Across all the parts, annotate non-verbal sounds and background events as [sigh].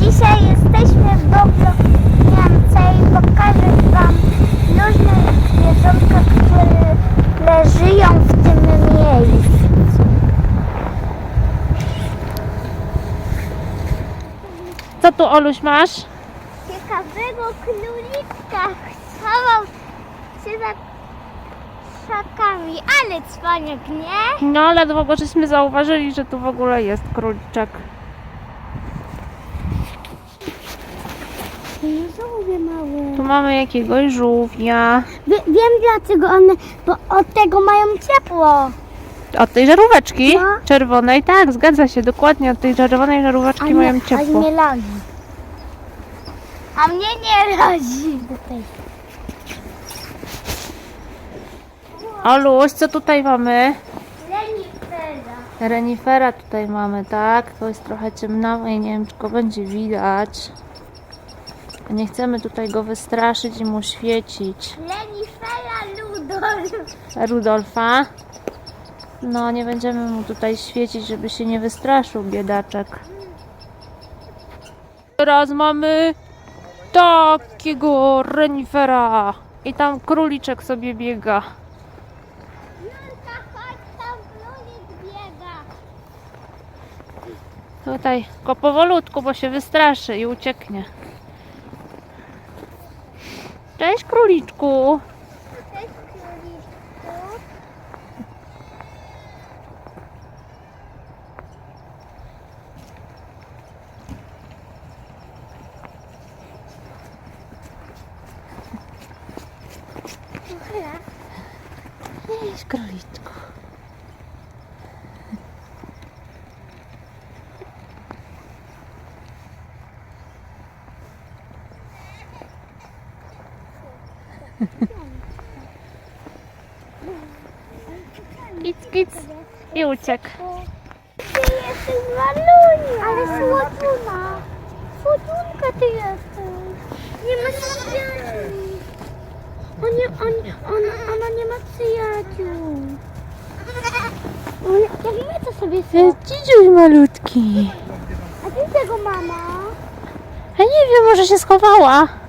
Dzisiaj jesteśmy w Bobroniance i pokażę Wam różne zwierzątka, które żyją w tym miejscu. Co tu, Oluś, masz? Ciekawego króliczka schował się za krzakami, ale cwaniak nie. No, ledwo go żeśmy zauważyli, że tu w ogóle jest króliczek. Małe. Tu mamy jakiegoś żółwia. Wie, wiem dlaczego one, bo od tego mają ciepło. Od tej żaróweczki No. czerwonej, tak, zgadza się, dokładnie. Od tej czerwonej żaróweczki mają A ciepło. mnie razi. A mnie nie razi. Oluś, co tutaj mamy? Renifera. Renifera tutaj mamy, tak? To jest trochę ciemnawe i nie wiem, czy go będzie widać. Nie chcemy tutaj go wystraszyć i mu świecić. Renifera Ludolf. Rudolfa. No, nie będziemy mu tutaj świecić, żeby się nie wystraszył, biedaczek. Teraz mamy takiego renifera. I tam króliczek sobie biega. Julka, chodź tam, królik biega. Tutaj go powolutku, bo się wystraszy i ucieknie. Cześć króliczku. Cześć, króliczku. Cześć króliczku. Kic, kic. I uciekł. Ty jesteś malunia. Ale słoduna. Słodunka ty jesteś. Nie ma przyjaciół. On nie, on, on, ona nie ma przyjaciół. On, jak my to sobie są? Dzidziuś malutki. A ty tego mama? Ja nie wiem, może się schowała.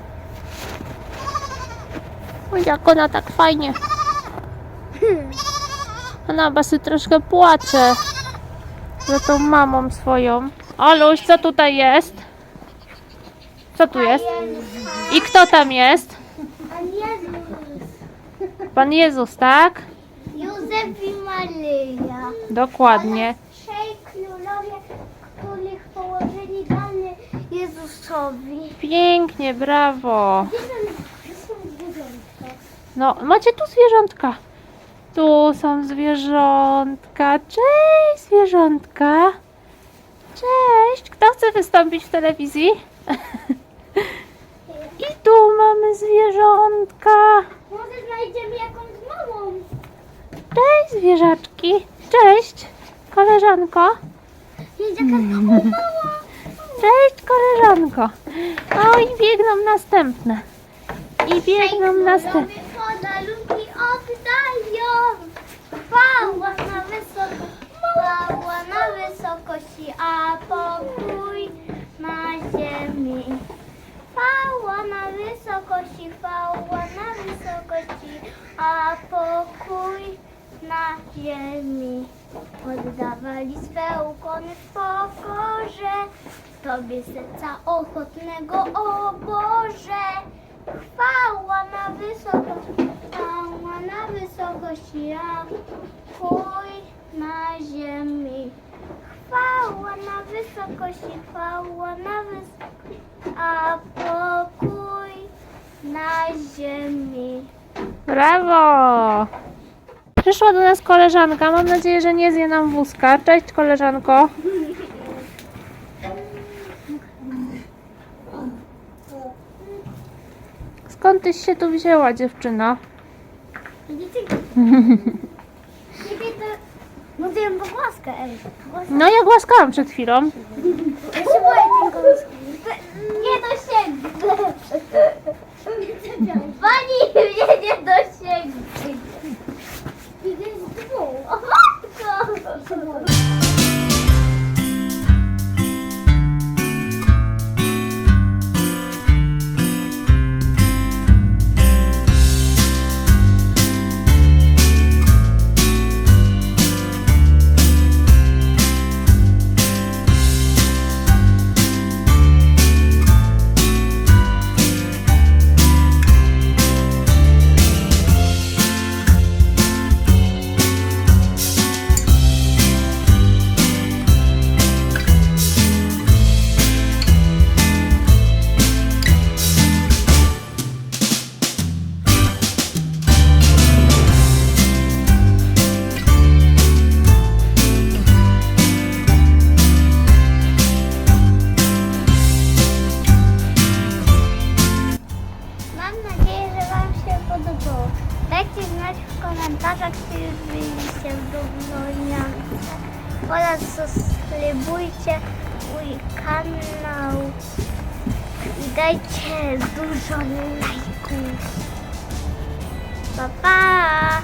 Oj, jak ona tak fajnie. Ona basy troszkę płacze za tą mamą swoją. Oluś, co tutaj jest? Co tu jest? I kto tam jest? Pan Jezus. Pan Jezus, tak? Józef i Maryja. Dokładnie. Trzej królowie, których położyli dane Jezusowi. Pięknie, brawo. Gdzie tam gdzie są zwierzątka? No, macie tu zwierzątka. Tu są zwierzątka. Cześć, zwierzątka. Cześć. Kto chce wystąpić w telewizji? [laughs] I tu mamy zwierzątka. Może znajdziemy jakąś małą. Cześć, zwierzaczki. Cześć, koleżanko. Jest jakaś mała. [laughs] Cześć, koleżanko. O, i biegną następne. I biegną następne. Chwała na chwała na wysokości, a pokój na ziemi. Chwała na wysokości, chwała na wysokości, a pokój na ziemi. Oddawali swe ukłony w pokorze, Tobie serca ochotnego, o Boże. Chwała na wysokości, chwała na wysokości, a pokój na ziemi. Chwała na wysokości, chwała na wysokości, a pokój na ziemi. Brawo! Przyszła do nas koleżanka. Mam nadzieję, że nie zje nam wózka. Cześć, koleżanko. Skąd tyś się tu wzięła, dziewczyno? Widzicie? [laughs] Ciebie to... Mówiłem pogłaskę, ej. No, ja głaskałam przed chwilą. Ja się boję tej. Nie dosięgnę. nadzieję, że Wam się podobało. Dajcie znać w komentarzach, czy już byliście zadowolniające oraz subskrybujcie mój kanał i dajcie dużo lajków. Pa, pa!